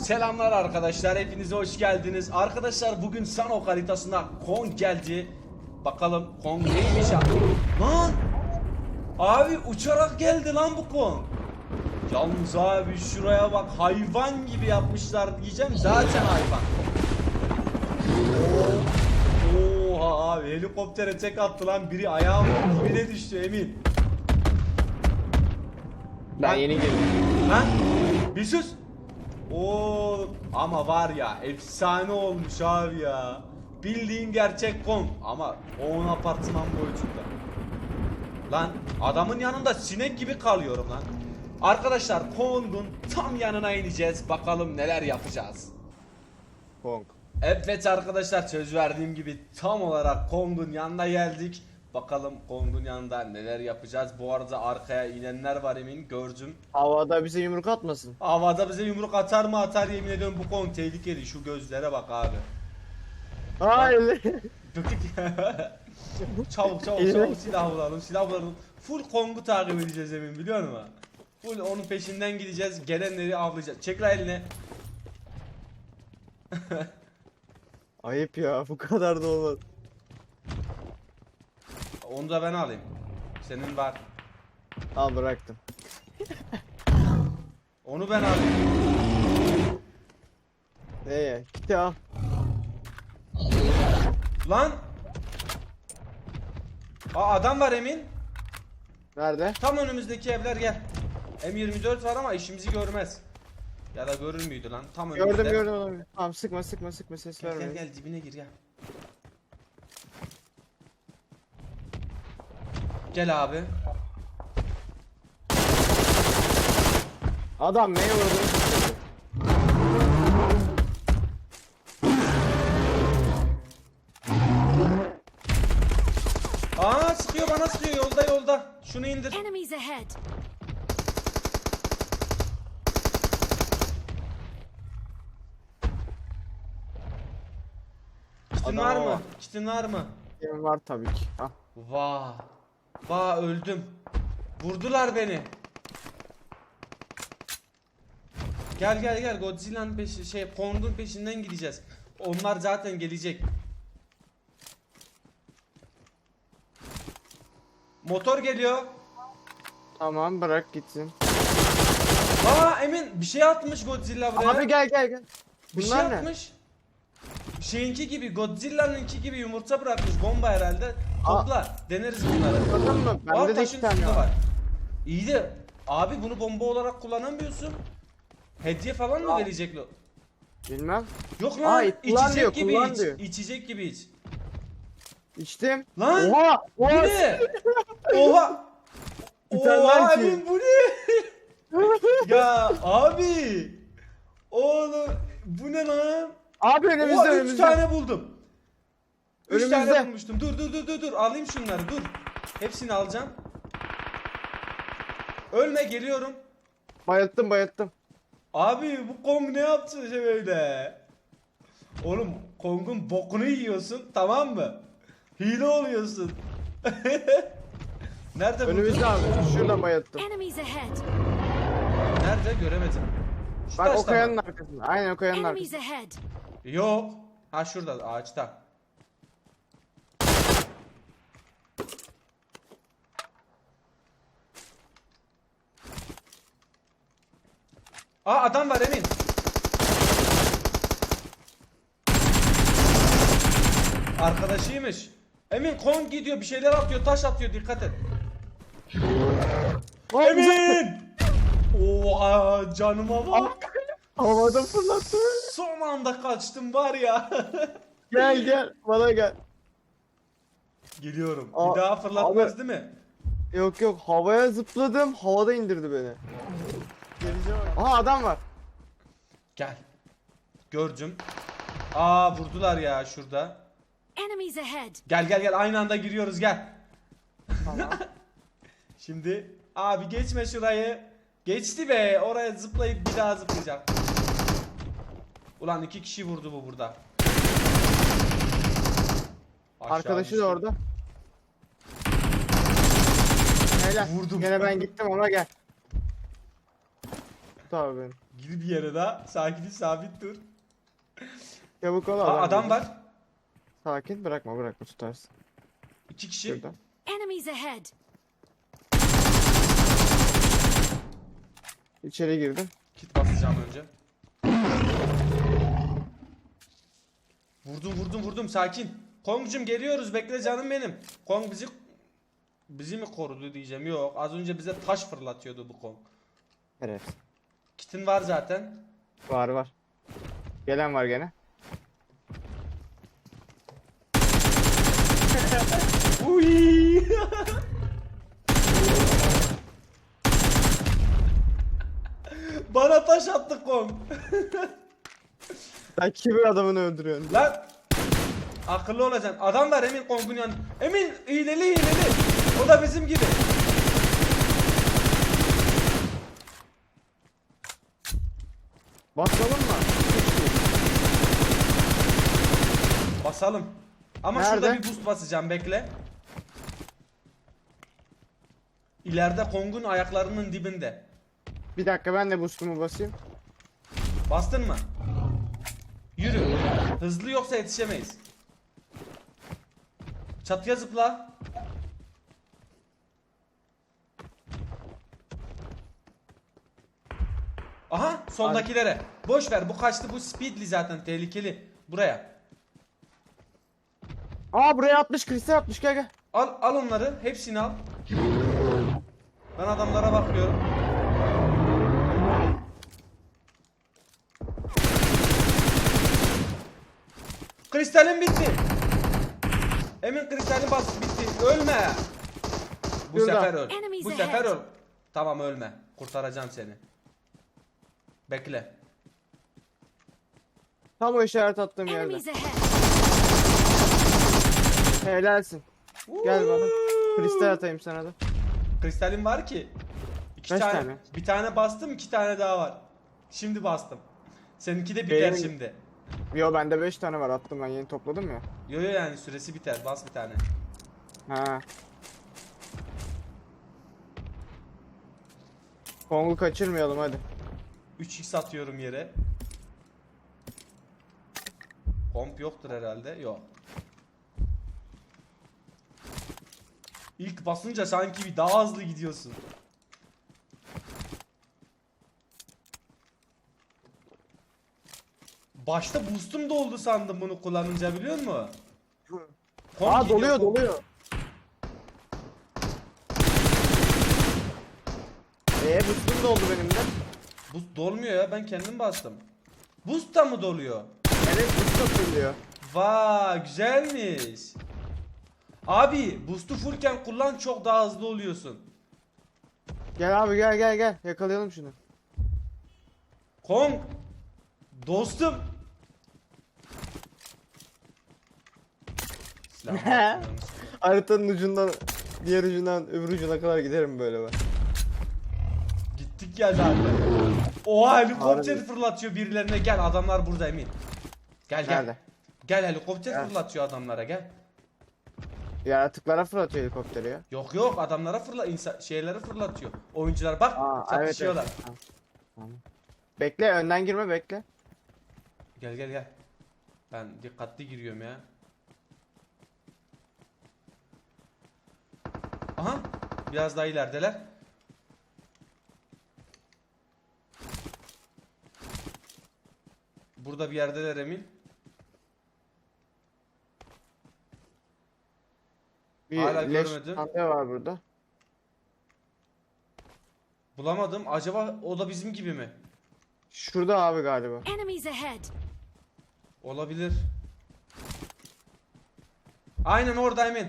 Selamlar arkadaşlar, hepinize hoş geldiniz. Arkadaşlar bugün Sanok haritasına Kong geldi. Bakalım Kong neymiş abi? Lan! Abi uçarak geldi lan bu Kong. Yalnız abi şuraya bak hayvan gibi yapmışlar diyeceğim zaten hayvan. Oha abi helikoptere tek attı lan biri ayağım dibine düştü emin. Ben yeni girdim. Lan bir sus. Oo ama var ya efsane olmuş abi ya. Bildiğin gerçek Kong ama 10 apartman boyutunda. Lan adamın yanında sinek gibi kalıyorum lan. Arkadaşlar Kong'un tam yanına ineceğiz. Bakalım neler yapacağız. Kong. Evet arkadaşlar söz verdiğim gibi tam olarak Kong'un yanına geldik. Bakalım Kong'un yanında neler yapacağız. Bu arada arkaya inenler var emin gördüm. Havada bize yumruk atmasın. Havada bize yumruk atar mı atar yemin ediyorum bu Kong tehlikeli şu gözlere bak abi. Hayır. çabuk çabuk çabuk silah bulalım silah bulalım. Full Kong'u takip edeceğiz emin biliyor musun? Full onun peşinden gideceğiz gelenleri avlayacağız. Çek lan elini. Ayıp ya bu kadar da olmaz. Onu da ben alayım. Senin var. Al bıraktım. Onu ben alayım. Neye? Kiti al. Lan! Aa adam var Emin. Nerede? Tam önümüzdeki evler gel. M24 var ama işimizi görmez. Ya da görür müydü lan? Tam önümüzde. Gördüm gördüm onu. Tamam sıkma sıkma sıkma ses Gel gel gel dibine gir gel. Gel abi. Adam neye vurdu? Aa sıkıyor bana sıkıyor yolda yolda. Şunu indir. Enemies ahead! Kitin Adam var o. mı? Kitin var mı? Benim var tabii ki. Al. Vah. Vah öldüm. Vurdular beni. Gel gel gel Godzilla'nın peşi şey Kong'un peşinden gideceğiz. Onlar zaten gelecek. Motor geliyor. Tamam bırak gitsin. Aa Emin bir şey atmış Godzilla buraya. Abi gel gel gel. bir şey Bunlar ne? atmış. Şeyinki gibi Godzilla'nınki gibi yumurta bırakmış bomba herhalde. Topla deneriz bunları. Mü? Aa, Bende de taşın iki tane üstünde var. İyi de abi bunu bomba olarak kullanamıyorsun. Hediye falan mı Aa. verecek lo? Bilmem. Yok lan kullan içecek diyor, gibi kullan iç. diyor. İçecek gibi iç. İçtim. Lan! Oha! Bu Oha! ne? Oha! Bir tane Oha daha abi bu ne? ya abi! Oğlum bu ne lan? Abi önümüzde Oha 3 önümüzde. tane buldum. 3 tane Önümüzde. bulmuştum. Dur dur dur dur dur. Alayım şunları dur. Hepsini alacağım. Ölme geliyorum. Bayılttım bayılttım. Abi bu Kong ne yaptı şey böyle? Oğlum Kong'un bokunu yiyorsun tamam mı? Hile oluyorsun. Nerede bu? Önümüzde abi. Şurada bayılttım. Enemies ahead! Nerede göremedim. Şu Bak o taşta mı? kayanın arkasında. Aynen o kayanın Enemies arkasında. ahead! Yok. Ha şurada ağaçta. Aa adam var Emin. Arkadaşıymış. Emin Kong gidiyor bir şeyler atıyor taş atıyor dikkat et. Emin! Oha canıma bak. Havada fırlattı. Son anda kaçtım var ya. Gel gel bana gel. Geliyorum. Aa, bir daha fırlatmaz abi. değil mi? Yok yok havaya zıpladım havada indirdi beni. Aha adam var. Gel. Gördüm. Aa vurdular ya şurada. Enemies ahead! Gel gel gel aynı anda giriyoruz gel. Tamam. Şimdi abi geçme şurayı. Geçti be oraya zıplayıp bir daha zıplayacak. Ulan iki kişi vurdu bu burada. Aşağı Arkadaşı düştü. da orada. Helal. Vurdum. Gene ben gittim ama gel. tuttu abi benim. Gir bir yere daha. Sakin sabit dur. Çabuk ol Aa, adam gelecek. var. Sakin bırakma bırakma tutarsın. İki kişi. Şurada. Enemies ahead! İçeri girdim. Kit basacağım önce. Vurdum vurdum vurdum sakin. Kongcum geliyoruz bekle canım benim. Kong bizi bizi mi korudu diyeceğim. Yok az önce bize taş fırlatıyordu bu Kong. Evet. Kitin var zaten. Var var. Gelen var gene. Uy. Bana taş attı Kong. Sen kimin adamını öldürüyorsun? Lan akıllı olacaksın. Adam var Emin Kong'un yanında. Emin hileli hileli. O da bizim gibi. Basalım mı? Basalım. Ama Nerede? şurada bir boost basacağım bekle. İleride Kong'un ayaklarının dibinde. Bir dakika ben de boost'umu basayım. Bastın mı? Yürü. Hızlı yoksa yetişemeyiz. Çatıya zıpla. Aha soldakilere. Boş ver bu kaçtı bu speedli zaten tehlikeli. Buraya. Aa buraya atmış kristal atmış gel gel. Al al onları hepsini al. Ben adamlara bakıyorum. Kristalin bitti. Emin kristalin bas bitti. Ölme. Bu Şurada. sefer öl. Enemies Bu sefer öl. Tamam ölme. Kurtaracağım seni. Bekle. Tam o işaret attığım yerde. Enemies ahead! Helalsin. Gel bana. Kristal atayım sana da. Kristalim var ki. İki Kaç tane, tane? Bir tane bastım, iki tane daha var. Şimdi bastım. Seninki de biter Benim- şimdi. Yo bende 5 tane var attım ben yeni topladım ya. Yo yo yani süresi biter. Bas bir tane. Ha. Kong'u kaçırmayalım hadi. 3x atıyorum yere. Komp yoktur herhalde. Yok. İlk basınca sanki bir daha hızlı gidiyorsun. Başta boostum doldu sandım bunu kullanınca biliyor musun? Aa doluyor komp. doluyor. Eee boostum doldu benim de. Boost dolmuyor ya ben kendim bastım. Boost da mı doluyor? Evet boost atılıyor. Vay güzelmiş. Abi boost'u fullken kullan çok daha hızlı oluyorsun. Gel abi gel gel gel yakalayalım şunu. Kong dostum. Silah Haritanın ucundan diğer ucundan öbür ucuna kadar giderim böyle ben. Gittik ya zaten. Oha helikopter Harbi. fırlatıyor birilerine gel adamlar burada Emin. Gel gel. Nerede? Gel helikopter Gel. fırlatıyor adamlara gel. Yaratıklara fırlatıyor helikopteri ya. Yok yok adamlara fırla insan şeyleri fırlatıyor. Oyuncular bak Aa evet, evet. çatışıyorlar. Bekle önden girme bekle. Gel gel gel. Ben dikkatli giriyorum ya. Aha. Biraz daha ilerideler. Burada bir yerdeler Emin. Bir Hala leş görmedim. çanta var burada. Bulamadım. Acaba o da bizim gibi mi? Şurada abi galiba. Enemies ahead! Olabilir. Aynen orada Emin.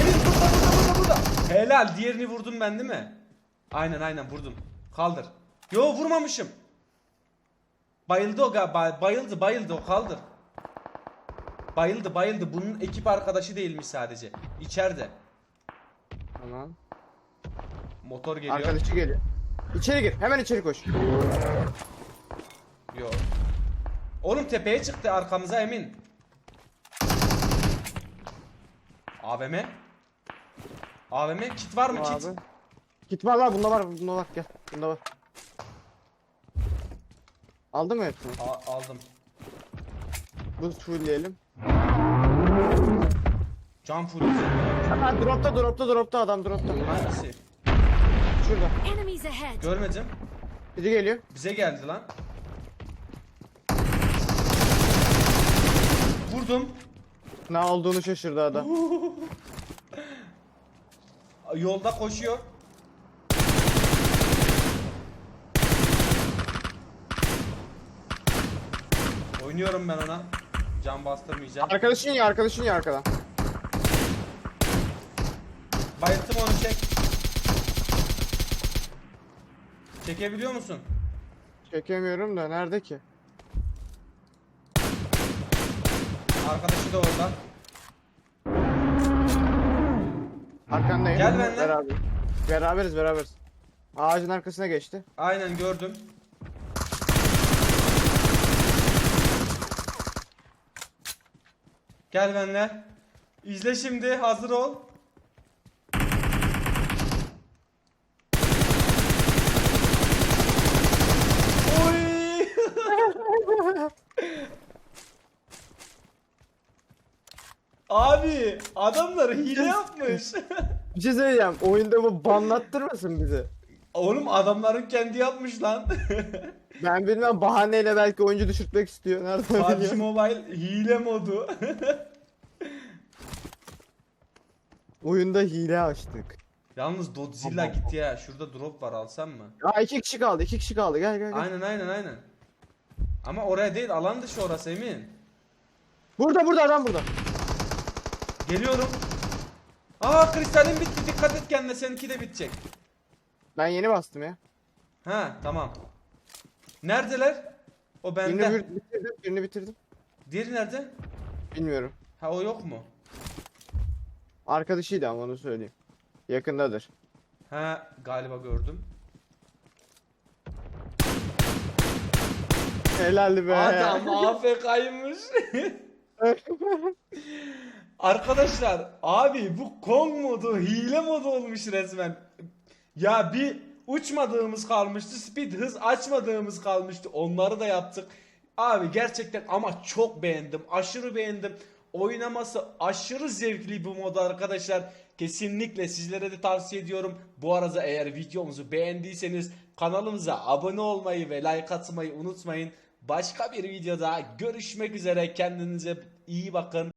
Emin burada burada burada burada. Helal diğerini vurdum ben değil mi? Aynen aynen vurdum. Kaldır. Yo vurmamışım. Bayıldı o galiba. Bayıldı bayıldı o kaldır. Bayıldı bayıldı. Bunun ekip arkadaşı değilmiş sadece. İçeride. Tamam. Motor geliyor. Arkadaşı geliyor. İçeri gir. Hemen içeri koş. Yo. Oğlum tepeye çıktı arkamıza Emin. AVM. AVM kit var mı kit? Abi. Kit var var bunda var bunda var gel. Bunda var. Aldın mı hepsini? A- aldım. Bu fullleyelim. Can full. Ha dropta dropta dropta adam dropta. Hangisi? Şurada. Enemies ahead! Görmedim. Biri geliyor. Bize geldi lan. Vurdum. Ne olduğunu şaşırdı adam. Yolda koşuyor. Oynuyorum ben ona. Can bastırmayacağım. Arkadaşın ya arkadaşın ya arkadan. Bayılttım onu çek. Çekebiliyor musun? Çekemiyorum da nerede ki? Arkadaşı da orada. Arkandayım. Gel benimle. Beraber. Beraberiz beraberiz. Ağacın arkasına geçti. Aynen gördüm. Gel benimle. İzle şimdi hazır ol. Abi adamlar hile yapmış. Bir şey söyleyeceğim. Oyunda bu banlattırmasın bizi. Oğlum adamların kendi yapmış lan. Ben bilmem bahaneyle belki oyuncu düşürtmek istiyor. Nereden PUBG biliyorum. Mobile hile modu. Oyunda hile açtık. Yalnız Godzilla gitti ya. Şurada drop var alsam mı? Aa iki kişi kaldı. iki kişi kaldı. Gel gel gel. Aynen aynen aynen. Ama oraya değil alan dışı orası emin. Burada burada adam burada. Geliyorum. Aa kristalin bitti dikkat et kendine seninki de bitecek. Ben yeni bastım ya. Ha tamam. Neredeler? O Birini bende. bir- bitirdim. Birini bitirdim. Diğeri nerede? Bilmiyorum. Ha o yok mu? Arkadaşıydı ama onu söyleyeyim. Yakındadır. Ha galiba gördüm. Helal be. Adam AFK'ymış. Arkadaşlar abi bu Kong modu hile modu olmuş resmen. Ya bir uçmadığımız kalmıştı. Speed hız açmadığımız kalmıştı. Onları da yaptık. Abi gerçekten ama çok beğendim. Aşırı beğendim. Oynaması aşırı zevkli bu modu arkadaşlar. Kesinlikle sizlere de tavsiye ediyorum. Bu arada eğer videomuzu beğendiyseniz kanalımıza abone olmayı ve like atmayı unutmayın. Başka bir videoda görüşmek üzere. Kendinize iyi bakın.